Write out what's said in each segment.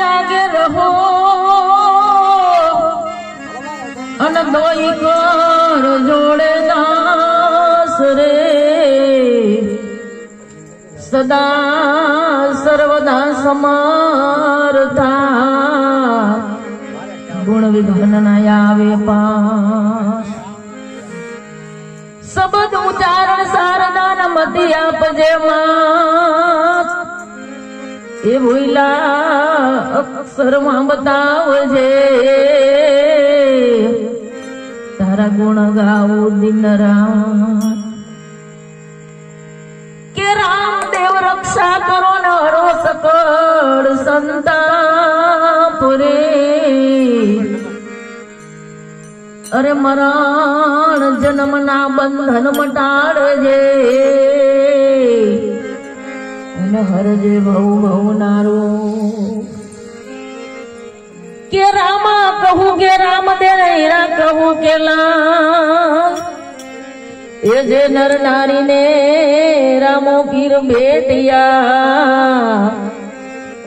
આગે રહો. અને દોઈ કર જોડે દાસ રે. સદા સર્વદા સમારતા ગુણ વિઘન આવે પાસ. સબદ ઉચ્ચારણ સારદાન મતી આપજે માં એ ભૂલા અક્ષરમાં બતાવજે. તારા ગુણ ગાવું દિન રામ કે રામદેવ રક્ષા કરો ને હરો સકળ સંતાપુરે. અરે મરણ જન્મના બંધન મટાડજે. હરજે ભવ ભવનારું કે રામા કહું કે રામ દે હીરા કહું કે લાલ એ જે નર નારીને રામો પીર બેટિયા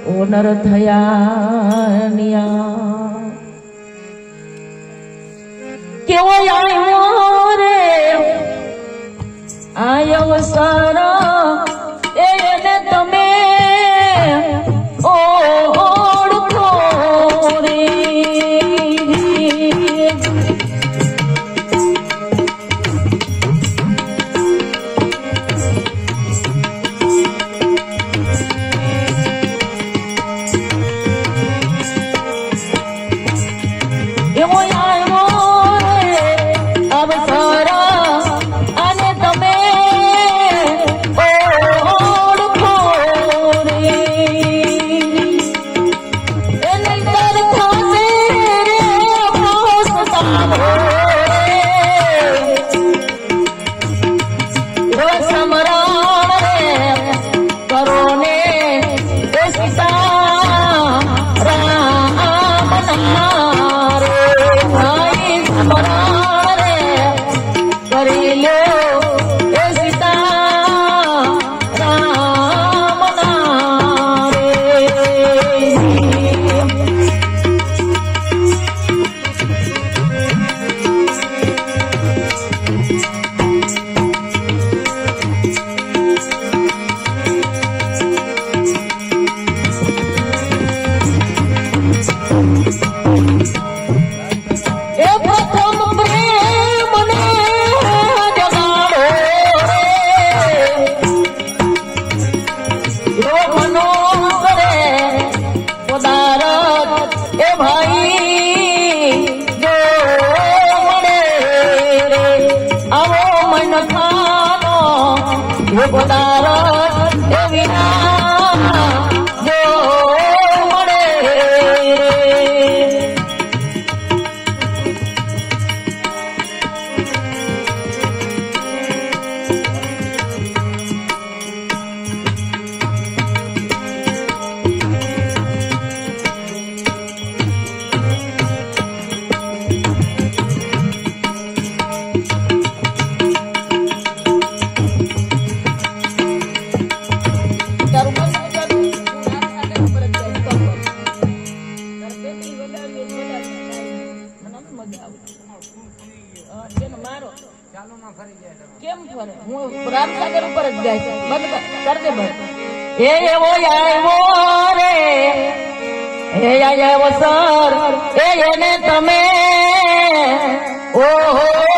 ઓ નર થયા નિયા કેવો આવ્યો રે આયો સારો એવો આવ્યો ભાઈ જો મળે આવો મન ખાનો જો કેમ ફરે? હું રામસાગર ઉપર જ ગાય છે. બંધ કર. દે બંધ. એ એવો આવ્યો રે. એ આવ્યો સર. એ એને તમે. ઓહો.